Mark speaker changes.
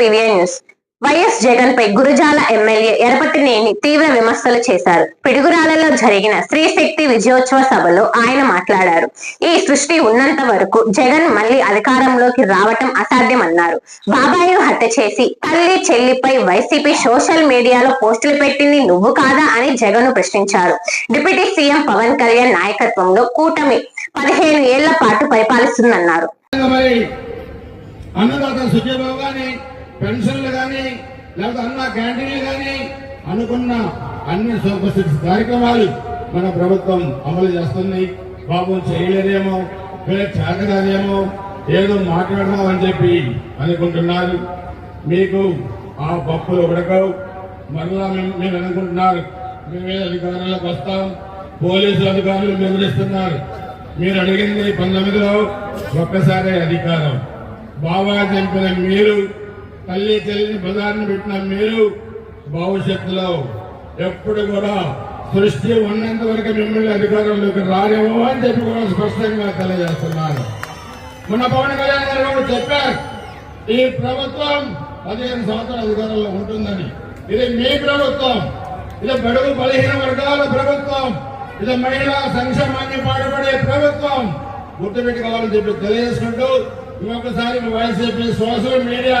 Speaker 1: PVI news. YS Jagan పై Gurazala MLA Yarapathineni తీవ్ర విమర్శలు చేశారు. పిడుగురాలలో జరిగిన స్త్రీ శక్తి విజయోత్సవ సభలో ఆయన మాట్లాడారు. ఈ సృష్టి ఉన్నంత వరకు జగన్ మళ్ళీ అధికారంలోకి రావటం అసాధ్యమన్నారు. బాబాయి హత్య చేసి తల్లి చెల్లిపై వైసీపీ సోషల్ మీడియాలో పోస్టులు పెట్టింది నువ్వు కాదా అని జగన్ ప్రశ్నించారు. డిప్యూటీ సీఎం పవన్ కళ్యాణ్ నాయకత్వంలో కూటమి పదిహేను ఏళ్ళ పాటు పరిపాలిస్తుందన్నారు.
Speaker 2: అన్నదాత సుఖీభావ కానీ పెన్షన్లు కానీ లేకపోతే అన్న క్యాంటీన్లు కానీ అనుకున్న అన్ని సూపర్ కార్యక్రమాలు మన ప్రభుత్వం అమలు చేస్తుంది పాపం చేయలేదేమో వీళ్ళకి చేతగాదేమో ఏదో మాట్లాడదాం అని చెప్పి అనుకుంటున్నారు. మీకు ఆ పప్పులు ఉడకవు. మరలా మేము- మీరు అనుకుంటున్నారు మేమే అధికారంలోకి వస్తాం. పోలీసు అధికారులు బెదిరిస్తున్నారు. మీరు అడిగింది పంతొమ్మిదిలో ఒక్కసారి అధికారం. బాబా చంపిన మీరు తల్లి తల్లిని బజార్ని పెట్టిన మీరు భవిష్యత్తులో ఎప్పుడు కూడా సృష్టి ఉన్నంత వరకు మిమ్మల్ని అధికారంలోకి రారేమో అని చెప్పి కూడా స్పష్టంగా తెలియజేస్తున్నారు. మొన్న పవన్ కళ్యాణ్ గారు కూడా చెప్పారు ఈ ప్రభుత్వం పదిహేను సంవత్సరాల అధికారంలో ఉంటుందని. ఇది మీ ప్రభుత్వం ఇది బడుగు బలహీన వర్గాల ప్రభుత్వం ఇది మహిళా సంక్షేమాన్ని పాటుపడే ప్రభుత్వం. గుర్తుపెట్టుకోవాలని చెప్పి తెలియజేసుకుంటూ ఇంకొకసారి వైసీపీ సోషల్ మీడియా